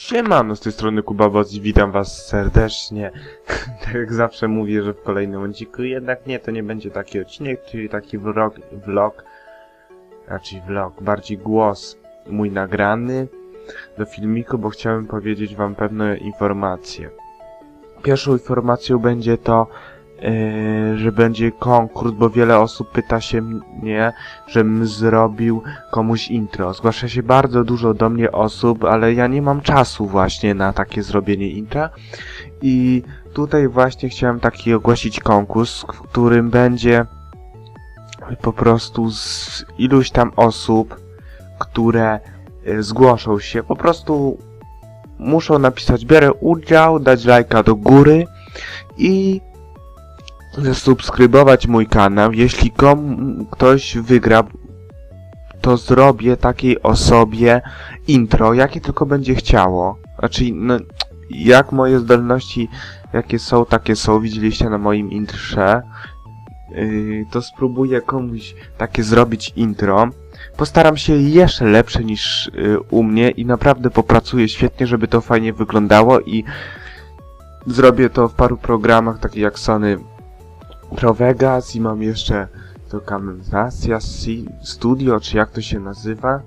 Siemano, z tej strony Kuba Boz i witam was serdecznie. tak jak zawsze mówię, że w kolejnym odcinku, jednak nie, to nie będzie taki odcinek, czyli taki vlog, vlog, raczej vlog, bardziej głos mój nagrany do filmiku, bo chciałem powiedzieć wam pewne informacje. Pierwszą informacją będzie to, yy, że będzie konkurs, bo wiele osób pyta się mnie, żebym zrobił komuś intro. Zgłasza się bardzo dużo do mnie osób, ale ja nie mam czasu właśnie na takie zrobienie intra. I tutaj właśnie chciałem taki ogłosić konkurs, w którym będzie po prostu z iluś tam osób, które y, zgłoszą się, po prostu muszą napisać biorę udział, dać lajka do góry i zasubskrybować mój kanał. Jeśli kom, ktoś wygra, to zrobię takiej osobie intro, jakie tylko będzie chciało. Znaczy, no, jak moje zdolności, jakie są, takie są, widzieliście na moim intrze, yy, to spróbuję komuś takie zrobić intro. Postaram się jeszcze lepsze niż yy, u mnie i naprawdę popracuję świetnie, żeby to fajnie wyglądało i zrobię to w paru programach, takich jak Sony Pro Vegas i mam jeszcze to Camtasia Si- Studio, czy jak to się nazywa.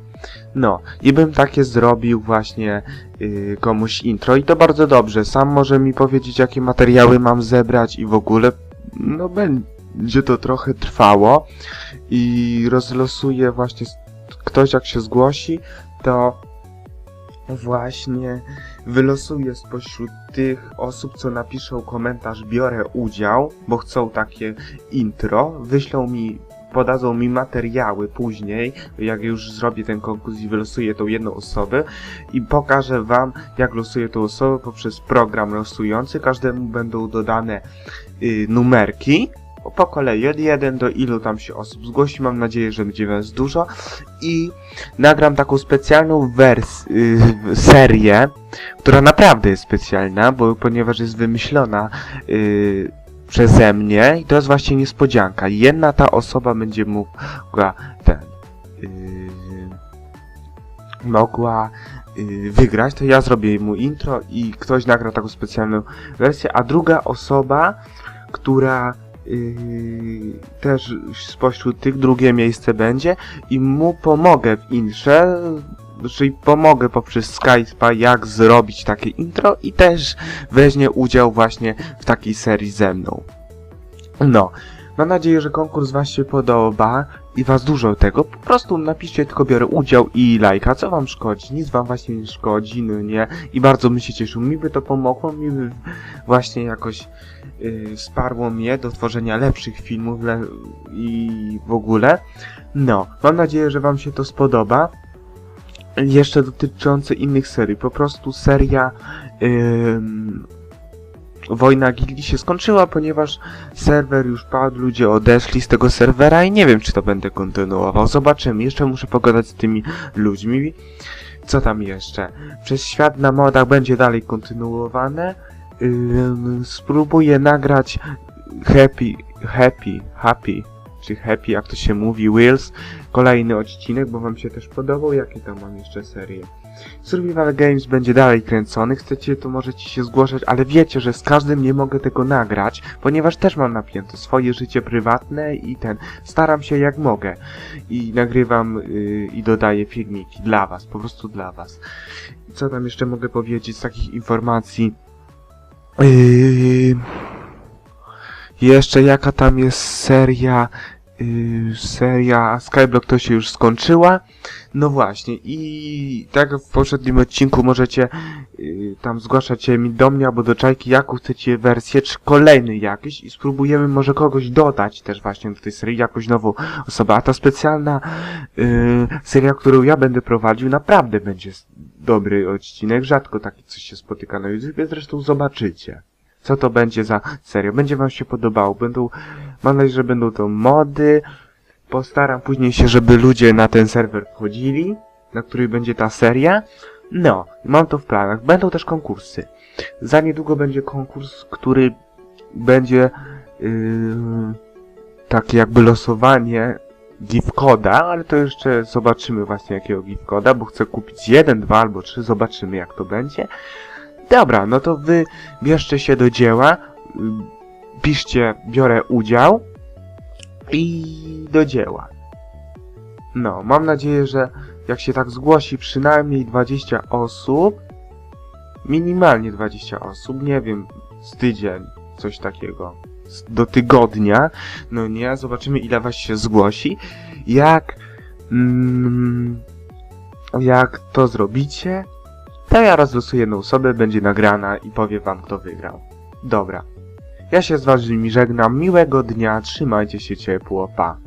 No, i bym takie zrobił właśnie yy, komuś intro i to bardzo dobrze. Sam może mi powiedzieć, jakie materiały mam zebrać i w ogóle, no będzie to trochę trwało i rozlosuję właśnie, ktoś jak się zgłosi, to właśnie wylosuję spośród tych osób, co napiszą komentarz, biorę udział, bo chcą takie intro, wyślą mi, podadzą mi materiały później, jak już zrobię ten konkurs i wylosuję tą jedną osobę i pokażę wam, jak losuję tą osobę poprzez program losujący. Każdemu będą dodane y, numerki, po kolei od 1 do ilu tam się osób zgłosi, mam nadzieję, że będzie was dużo i nagram taką specjalną wers y, serię, która naprawdę jest specjalna, bo ponieważ jest wymyślona y, przeze mnie i to jest właśnie niespodzianka. Jedna ta osoba będzie mogła ten y, mogła y, wygrać, to ja zrobię mu intro i ktoś nagra taką specjalną wersję, a druga osoba, która yy, też spośród tych drugie miejsce będzie i mu pomogę w intrze, czyli pomogę poprzez Skype'a jak zrobić takie intro i też weźmie udział właśnie w takiej serii ze mną. No, mam nadzieję, że konkurs was się podoba i was dużo tego. Po prostu napiszcie tylko biorę udział i lajka, co wam szkodzi, nic wam właśnie nie szkodzi, no nie. I bardzo bym się cieszył, mi by to pomogło, mi by właśnie jakoś yy, wsparło mnie do tworzenia lepszych filmów le i w ogóle. No, mam nadzieję, że wam się to spodoba. Jeszcze dotyczące innych serii, po prostu seria ym, Wojna Gildii się skończyła, ponieważ serwer już padł, ludzie odeszli z tego serwera i nie wiem, czy to będę kontynuował. Zobaczymy, jeszcze muszę pogadać z tymi ludźmi. Co tam jeszcze? Przez świat na modach będzie dalej kontynuowane. Spróbuję nagrać Happy, Happy, Happy, czy Happy, jak to się mówi, Wheels. Kolejny odcinek, bo wam się też podobał. Jakie tam mam jeszcze serie? Survival Games będzie dalej kręcony, chcecie to możecie się zgłaszać, ale wiecie, że z każdym nie mogę tego nagrać, ponieważ też mam napięte swoje życie prywatne i ten, staram się jak mogę i nagrywam yy, i dodaję filmiki dla was, po prostu dla was. Co tam jeszcze mogę powiedzieć z takich informacji? Yy, jeszcze jaka tam jest seria, yy, seria Skyblock to się już skończyła. No właśnie, i tak jak w poprzednim odcinku możecie yy, tam zgłaszać się mi do mnie albo do Czajki, jaką chcecie wersję, czy kolejny jakiś i spróbujemy może kogoś dodać też właśnie do tej serii, jakąś nową osobę. A ta specjalna yy, seria, którą ja będę prowadził, naprawdę będzie dobry odcinek. Rzadko taki coś się spotyka na YouTube, zresztą zobaczycie. Co to będzie za seria? Będzie wam się podobało. Będą, mam nadzieję, że będą to mody, Postaram później się, żeby ludzie na ten serwer wchodzili, na który będzie ta seria. No, mam to w planach. Będą też konkursy. Za niedługo będzie konkurs, który będzie yy, takie jakby losowanie gift koda, ale to jeszcze zobaczymy właśnie jakiego gift koda, bo chcę kupić jeden, dwa albo trzy, zobaczymy jak to będzie. Dobra, no to wy bierzcie się do dzieła, y, piszcie, biorę udział i do dzieła. No, mam nadzieję, że jak się tak zgłosi przynajmniej 20 osób, minimalnie 20 osób, nie wiem, z tydzień, coś takiego, do tygodnia, no nie, zobaczymy ile was się zgłosi, jak, mm, jak to zrobicie, to ja rozlosuję jedną osobę, będzie nagrana i powiem wam kto wygrał. Dobra. Ja się z wami żegnam, miłego dnia, trzymajcie się ciepło, pa.